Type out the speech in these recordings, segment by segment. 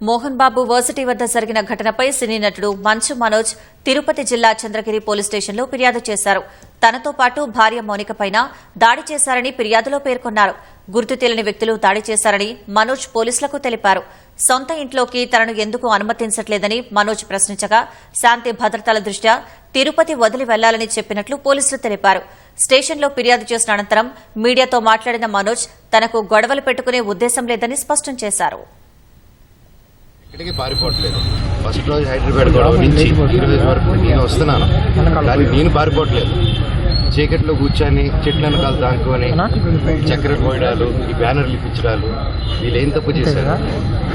Mohan Babu varsity వద్ద జరిగిన ఘటనపై సినీ నటుడు మంచు మనోజ్ తిరుపతి జిల్లా చంద్రగిరి పోలీస్ స్టేషన్లో ఫిర్యాదు చేశారు. తనతో పాటు భార్య మౌనికపైన దాడి చేశారని ఫిర్యాదులో పేర్కొన్నారు. గుర్తు తెలియని వ్యక్తులు దాడి చేశారని మనోజ్ పోలీసులకు తెలిపారు. సొంత ఇంట్లోకి తనను ఎందుకు అనుమతించట్లేదని మనోజ్ ప్రశ్నించగా శాంతి భద్రతల దృష్ట్యా తిరుపతి వదిలి వెళ్ళాలని చెప్పినట్లు పోలీసులు తెలిపారు. స్టేషన్లో ఫిర్యాదు చేసిన అనంతరం మీడియాతో మాట్లాడిన మనోజ్ తనకు గొడవలు పెట్టుకునే ఉద్దేశం లేదని స్పష్టం చేశారు. ఎక్కడికి పారిపోవట్లేదు. ఫస్ట్ రోజు హైదరాబాద్ గొడవ నుంచి ఈరోజు రోజు వరకు నేను వస్తున్నాను. కానీ నేను పారిపోవట్లేదు. చీకట్లో కూర్చొని చెట్ల వెనకాల దాక్కుని చక్కెర కోయడాలు ఈ బ్యానర్లు ఇప్పించడాలు వీళ్ళు ఏం తప్పు చేశారు?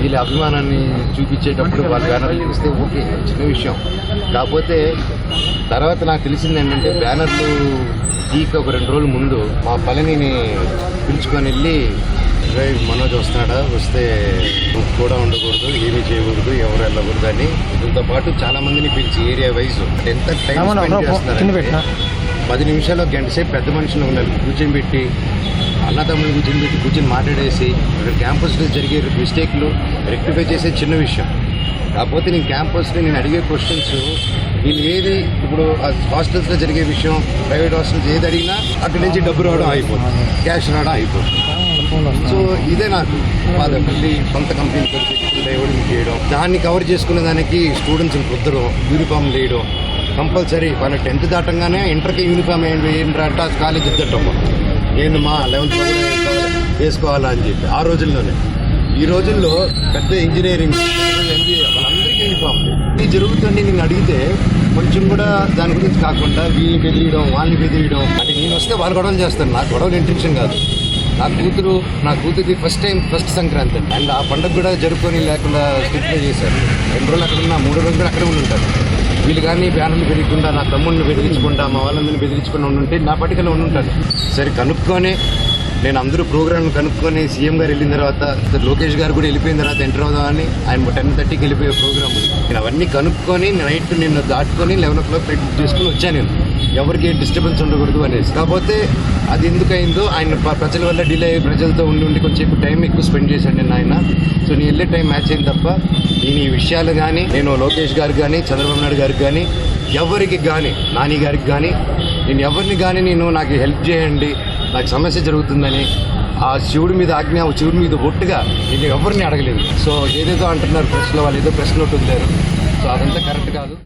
వీళ్ళ అభిమానాన్ని చూపించేటప్పుడు వాళ్ళ బ్యానర్లు చూస్తే ఓకే చిన్న విషయం. కాకపోతే తర్వాత నాకు తెలిసింది ఏంటంటే బ్యానర్లు ఈకి ఒక రెండు రోజుల ముందు మా పళనిని పిలుచుకొని వెళ్ళి "రే, మనోజ్ వస్తున్నాడా? వస్తే కూడా ఉండకూడదు ఏమీ చేయకూడదు ఎవరు వెళ్ళకూడదు అని. దీంతో పాటు చాలా మందిని పిలిచి ఏరియా వైజ్ ఎంత టైం స్పెండ్ పది నిమిషాలు గంట సేపు పెద్ద మనుషులు ఉన్నారు కూర్చొని పెట్టి అన్నదమ్ములు కూర్చొని పెట్టి కూర్చొని మాట్లాడేసి ఇక్కడ క్యాంపస్లో జరిగే మిస్టేక్లు రెక్టిఫై చేసే చిన్న విషయం. కాకపోతే నేను క్యాంపస్లో నేను అడిగే క్వశ్చన్స్ వీళ్ళు ఏది ఇప్పుడు హాస్టల్స్లో జరిగే విషయం ప్రైవేట్ హాస్టల్స్ ఏది అడిగినా అక్కడి నుంచి డబ్బు రావడం అయిపోతుంది క్యాష్ రావడం అయిపోతుంది సో ఇదే నాకు బాధ. సొంత కంపెనీ డైవర్డింగ్ చేయడం దాన్ని కవర్ చేసుకునే దానికి స్టూడెంట్స్ని కుదరడం యూనిఫామ్ వేయడం కంపల్సరీ వాళ్ళ టెన్త్ దాటంగానే ఇంటర్కి యూనిఫామ్ ఏంటి ఏంటంటే కాలేజ్ ఇద్దటం ఏంటి మా లెవెన్త్ వేసుకోవాలా అని చెప్పి ఆ రోజుల్లోనే. ఈ రోజుల్లో పెద్ద ఇంజనీరింగ్ ఎంబీఏ వాళ్ళందరికీ యూనిఫామ్ ఇది జరుగుతుంది నేను అడిగితే కొంచెం కూడా దాని గురించి కాకుండా వీళ్ళని బెదిరియడం వాళ్ళని బెదిరియడం అంటే నేను వస్తే వాళ్ళు గొడవలు చేస్తాను నాకు గొడవలు ఇంటెన్షన్ కాదు. నా కూతురు నా కూతురిది first time first Sankranti and. ఆ పండుగ కూడా జరుపుకొని లేకుండా స్ట్రిక్ట్గా చేశారు. రెండు రోజులు అక్కడ ఉన్నా మూడు రోజులు కూడా అక్కడే ఉండి ఉంటారు. వీళ్ళు కానీ బ్యానర్లు పెరగకుండా నా తమ్ముడిని బెదిరించకుండా మా వాళ్ళందరినీ బెదిరించకుండా ఉండుంటే నా పట్టుకలో ఉండుంటాను సరే కనుక్కొని నేను అందరూ ప్రోగ్రామ్ కనుక్కొని సీఎం గారు వెళ్ళిన తర్వాత లోకేష్ గారు కూడా వెళ్ళిపోయిన తర్వాత ఎంటర్ అవుదామని ఆయన టెన్ థర్టీకి వెళ్ళిపోయే ప్రోగ్రామ్ నేను అవన్నీ కనుక్కొని నైట్ నిన్ను దాటుకొని eleven o'clock flight book చేసుకుని వచ్చాను నేను. ఎవరికి డిస్టర్బెన్స్ ఉండకూడదు అనేసి. కాకపోతే అది ఎందుకైందో ఆయన ప్రజల వల్ల డిలే అయ్యి ప్రజలతో ఉండి ఉండి కొంచెం టైం ఎక్కువ స్పెండ్ చేశాను నేను ఆయన సో నేను వెళ్ళే టైం మ్యాచ్ అయింది తప్ప నేను ఈ విషయాలు కానీ నేను లోకేష్ గారికి కానీ చంద్రబాబు నాయుడు గారికి కానీ ఎవరికి కానీ నాని గారికి కానీ నేను ఎవరిని కానీ నేను నాకు హెల్ప్ చేయండి నాకు సమస్య జరుగుతుందని ఆ శివుడి మీద ఆజ్ఞ ఆ శివుడి మీద ఒట్టుగా నేను ఎవరిని అడగలేదు. సో ఏదేదో అంటున్నారు ప్రెస్లో వాళ్ళు ఏదో ప్రెస్ నోట్ సో అదంతా కరెక్ట్ కాదు.